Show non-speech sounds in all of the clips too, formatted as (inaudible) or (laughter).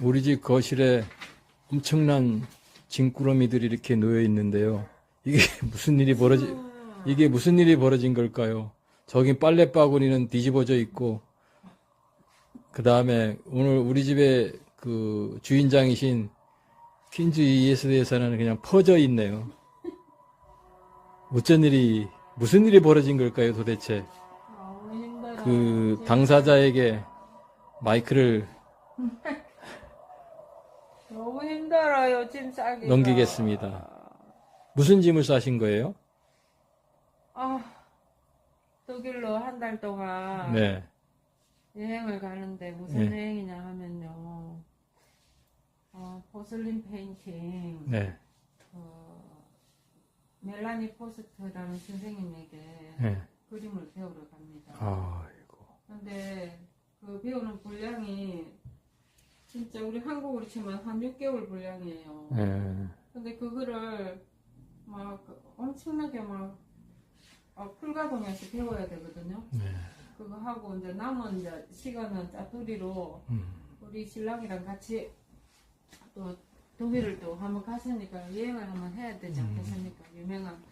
우리 집 거실에 엄청난 진꾸러미들이 이렇게 놓여 있는데요. 이게 (laughs) 무슨 일이 벌어지, 이게 무슨 일이 벌어진 걸까요? 저기 빨래 바구니는 뒤집어져 있고, 그 다음에 오늘 우리 집에 그 주인장이신 퀸즈 ES에서는 그냥 퍼져 있네요. 어쩐 일이, 무슨 일이 벌어진 걸까요, 도대체? 그 당사자에게 마이크를 (laughs) 너무 힘들어요, 짐 싸기가. 넘기겠습니다. 무슨 짐을 싸신 거예요? 아, 독일로 한 달 동안 네. 여행을 가는데 무슨 네. 여행이냐 하면요. 어, 포슬린 페인팅, 네. 그, 멜라니 포스트라는 선생님에게 네. 그림을 배우러 갑니다. 아이고. 근데 그 배우는 분량이 진짜 우리 한국으로 치면 한 6개월 분량이에요. 네. 근데 그거를 막 엄청나게 막 어, 풀가동해서 배워야 되거든요. 네. 그거 하고 이제 남은 이제 시간은 짜투리로 음. 우리 신랑이랑 같이 또 독일을 또 한번 갔으니까 여행을 한번 해야 되지 음. 않겠습니까? 유명한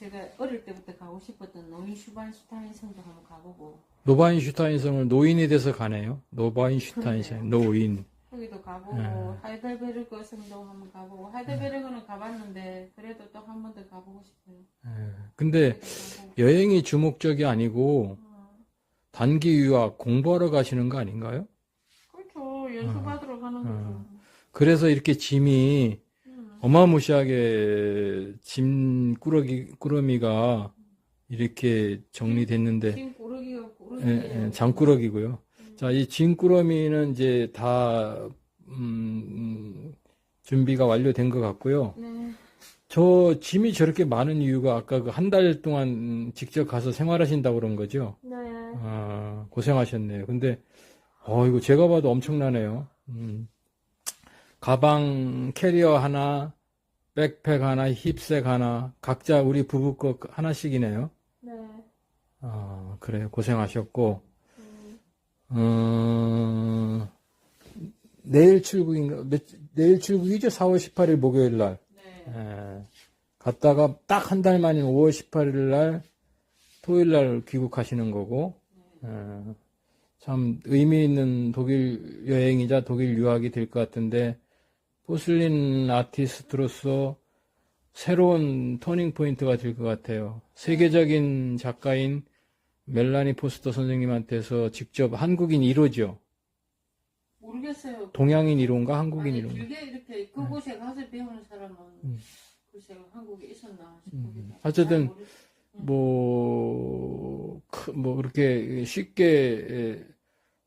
제가 어릴 때부터 가고 싶었던 노인 슈반슈타인 성도 한번 가보고 노바인슈타인성을 노인이 돼서 가네요. 노바인슈타인성, 노인. 거기도 가보고 네. 하이델베르그 성도 한번 가보고 하이델베르그는 가봤는데 그래도 또 한 번 더 가보고 싶어요. 예. 근데. 여행이 주목적이 아니고 어, 단기 유학 공부하러 가시는 거 아닌가요? 그렇죠. 연수 받으러 가는 거죠. 그래서 이렇게 짐이 음. 어마무시하게 짐 꾸러기, 꾸러미가 이렇게 정리됐는데 지금 꾸러기가 예, 꾸러기예요. 예, 장꾸러기고요. 자, 이 진꾸러미는 이제 다, 음, 음, 준비가 완료된 것 같고요. 네. 저 짐이 저렇게 많은 이유가 아까 그 한 달 동안 음, 직접 가서 생활하신다고 그런 거죠? 네. 아, 고생하셨네요. 근데, 어, 이거 제가 봐도 엄청나네요. 음, 가방 캐리어 하나, 백팩 하나, 힙색 하나, 각자 우리 부부 거 하나씩이네요. 네. 아, 그래요. 고생하셨고, 음. 어, 내일 출국인가? 몇- 내일 출국이죠? 4월 18일 목요일 날. 네. 예. 갔다가 딱 한 달 만인 5월 18일 날, 토요일 날 귀국하시는 거고, 예. 참 의미 있는 독일 여행이자 독일 유학이 될 것 같은데, 포슬린 아티스트로서 새로운 터닝 포인트가 될 것 같아요. 세계적인 작가인 멜라니 포스터 선생님한테서 직접 한국인 1호죠. 모르겠어요. 동양인 1호인가 한국인 아니, 1호인가? 길게 이렇게 그곳에 가서 배우는 사람은 음. 글쎄 한국에 있었나 싶습니다. 어쨌든 뭐, 크- 뭐, 그렇게 쉽게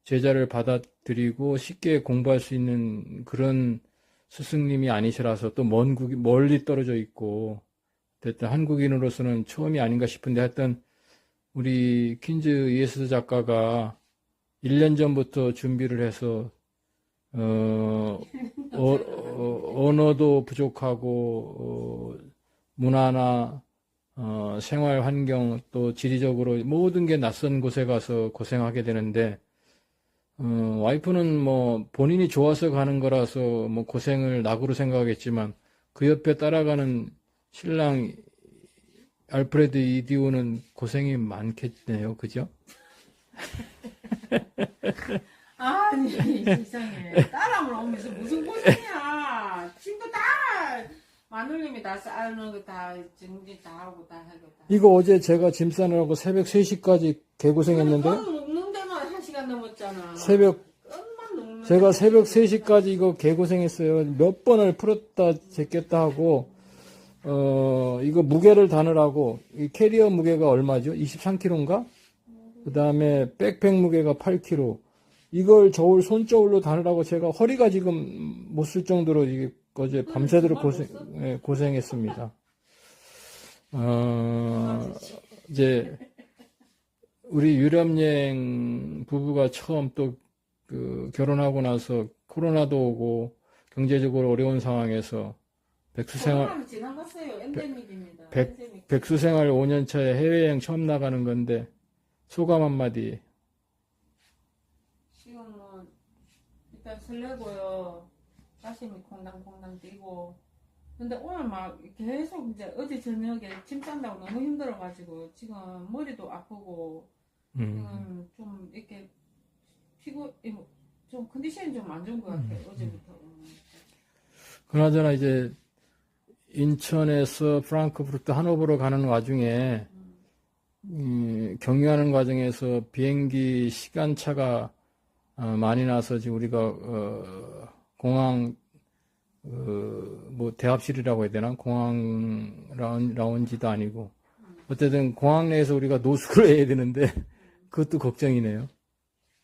제자를 받아들이고 쉽게 공부할 수 있는 그런 스승님이 아니시라서 또 먼 국이, 멀리 떨어져 있고, 됐든 한국인으로서는 처음이 아닌가 싶은데 하여튼 우리 퀸즈 이에스 작가가 1년 전부터 준비를 해서, 어, 어, 어, 언어도 부족하고, 어, 문화나 어, 생활 환경 또 지리적으로 모든 게 낯선 곳에 가서 고생하게 되는데 어, 와이프는 뭐 본인이 좋아서 가는 거라서 뭐 고생을 낙으로 생각하겠지만 그 옆에 따라가는 신랑 알프레드 이디오는 고생이 많겠네요. 그죠? (laughs) 아니 세상에 딸함을 오면서 무슨 고생이야. 친구 다 마눌님이 다 싸는 거다 정리 다 하고 다 하고 다. 이거 어제 제가 짐 싸느라고 새벽 3시까지 개고생했는데 시간 넘었잖아. 새벽 끝만 제가 새벽 3시까지 이거 개고생했어요. 몇 번을 풀었다 제꼈다 하고, 어, 이거 무게를 다느라고, 이 캐리어 무게가 얼마죠? 23kg인가? 그 다음에 백팩 무게가 8kg. 이걸 저울 손저울로 다느라고 제가 허리가 지금 못 쓸 정도로 이게 어제 밤새도록 고생, 예, 고생했습니다. 어, 이제, 우리 유럽 여행 부부가 처음 또 그 결혼하고 나서 코로나도 오고 경제적으로 어려운 상황에서 백수 생활 코로나는 지나갔어요. 엔데믹입니다. 백- 엔데믹. 백수 생활 5년 차에 해외여행 처음 나가는 건데 소감 한마디. 지금 뭐 일단 설레고요. 가슴이 콩당콩당 뛰고. 근데 오늘 막 계속 이제 어제 저녁에 침 싼다고 너무 힘들어가지고 지금 머리도 아프고 음. 지금 좀 이렇게 피고 이거 좀 컨디션이 좀 안 좋은 것 같아요 음, 어제부터. 그나저나 이제 인천에서 프랑크푸르트 하노버로 가는 와중에 음, 경유하는 과정에서 비행기 시간차가 어, 많이 나서 지금 우리가 어, 공항 어, 뭐 대합실이라고 해야 되나? 공항 라운, 라운지도 아니고. 어쨌든 공항 내에서 우리가 노숙을 해야 되는데 그것도 걱정이네요.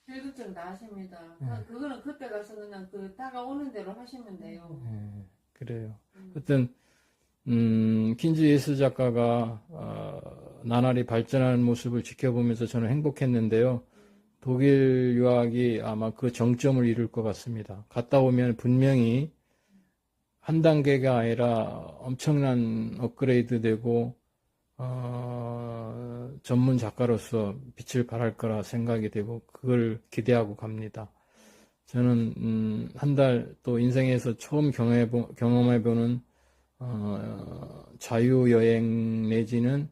혈극증 다 하십니다. 네. 그거는 그때 가서 그냥 그 다가오는 대로 하시면 돼요. 예, 그래요. 음. 어떤 음, 킨즈 예스 작가가 어, 나날이 발전하는 모습을 지켜보면서 저는 행복했는데요. 독일 유학이 아마 그 정점을 이룰 것 같습니다. 갔다 오면 분명히 한 단계가 아니라 엄청난 업그레이드 되고 어, 전문 작가로서 빛을 발할 거라 생각이 되고 그걸 기대하고 갑니다. 저는 음, 한달 또 인생에서 처음 경험해 보는 어, 자유 여행 내지는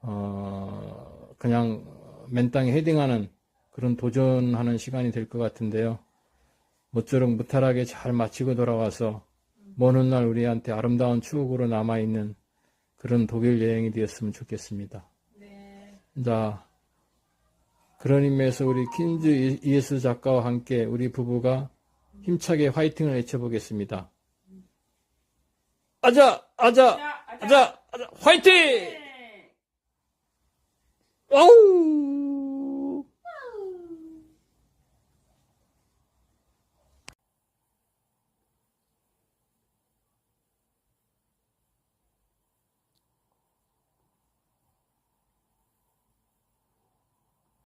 어, 그냥 맨 땅에 헤딩하는 그런 도전하는 시간이 될 것 같은데요. 모쪼록 무탈하게 잘 마치고 돌아와서 먼 훗날 우리한테 아름다운 추억으로 남아 있는 그런 독일 여행이 되었으면 좋겠습니다. 네. 자, 그런 의미에서 우리 킨즈 이에스 작가와 함께 우리 부부가 힘차게 화이팅을 외쳐보겠습니다. 아자, 아자. 아자, 아자, 화이팅! 네. 와우!